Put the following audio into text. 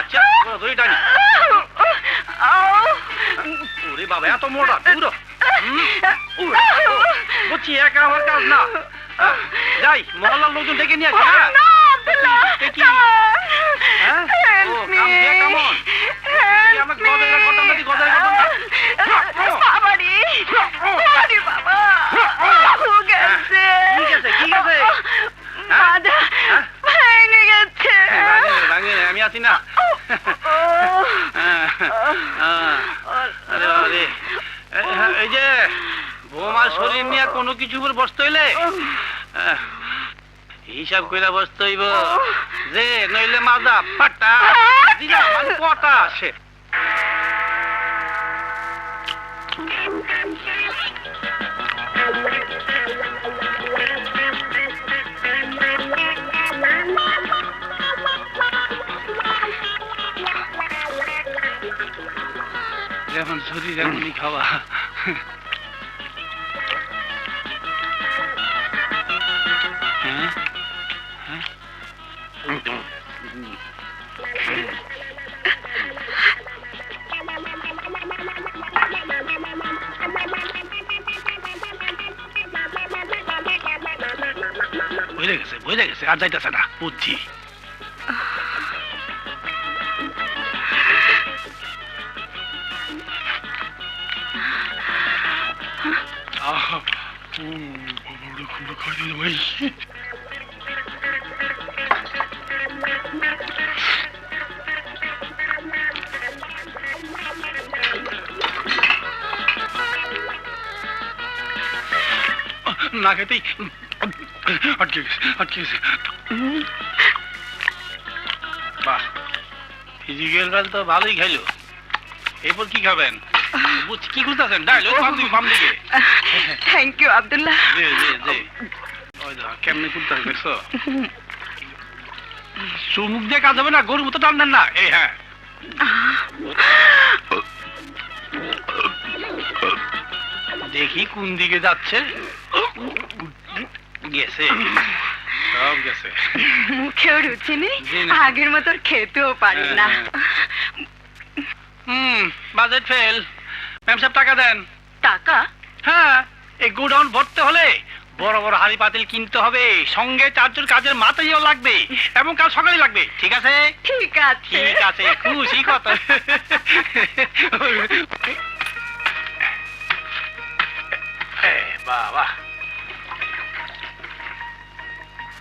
আচ্ছা ধরি টানি ওরে বাবা, এত মোড়া দূর। বুঝছি, একা আমার কাজ না। যাই, মহল্লার লোকজন ডেকে নিয়ে আসি হ্যাঁ? আছি না। এই যে, বৌমার শরীর নিয়ে কোনো কিছু উপর বসতে হইলে? হিসাব কইরা বসতে হইব। যে, নইলে মাজা পাটা দিলা মানে কটা আসে। যেমন শরীর এমনই খাওয়া। হ্যাঁ? হ্যাঁ? বুঝে গেছে বুঝে গেছে আর যাইতেছে না। বুঝছি না খেতেই আটকে গেছে আটকে গেছে। বাহ ফিজিক্যাল তো ভালোই খাইলো। এরপর কি খাবেন? কি খুঁজতেছেন? ওই বাম দিকে বাম দিকে থ্যাংক ইউ আব্দুল্লাহ। জি জি জি। ওই দেখো কেমনে খুঁজতেছে দেখছ? চুমুক দিয়ে কাজ হবে না গরুর মতো টান দেন না। এই হ্যাঁ। দেখি কোন দিকে যাচ্ছে। গেছে। সব গেছে। মুখেও রুচি নেই। আগের মতো খেতেও পারি না। হ্যাঁ, বাজেট ফেল। ম্যাম সাহেব টাকা দেন। টাকা? হ্যাঁ এই গুডাউন ভরতে হলে বড় বড় হাড়ি পাতিল কিনতে হবে সঙ্গে চারজন কাজের মাথায় লাগবে এবং কাল সকালে লাগবে ঠিক আছে? ঠিক আছে। ঠিক আছে খুশি কত। বাবা।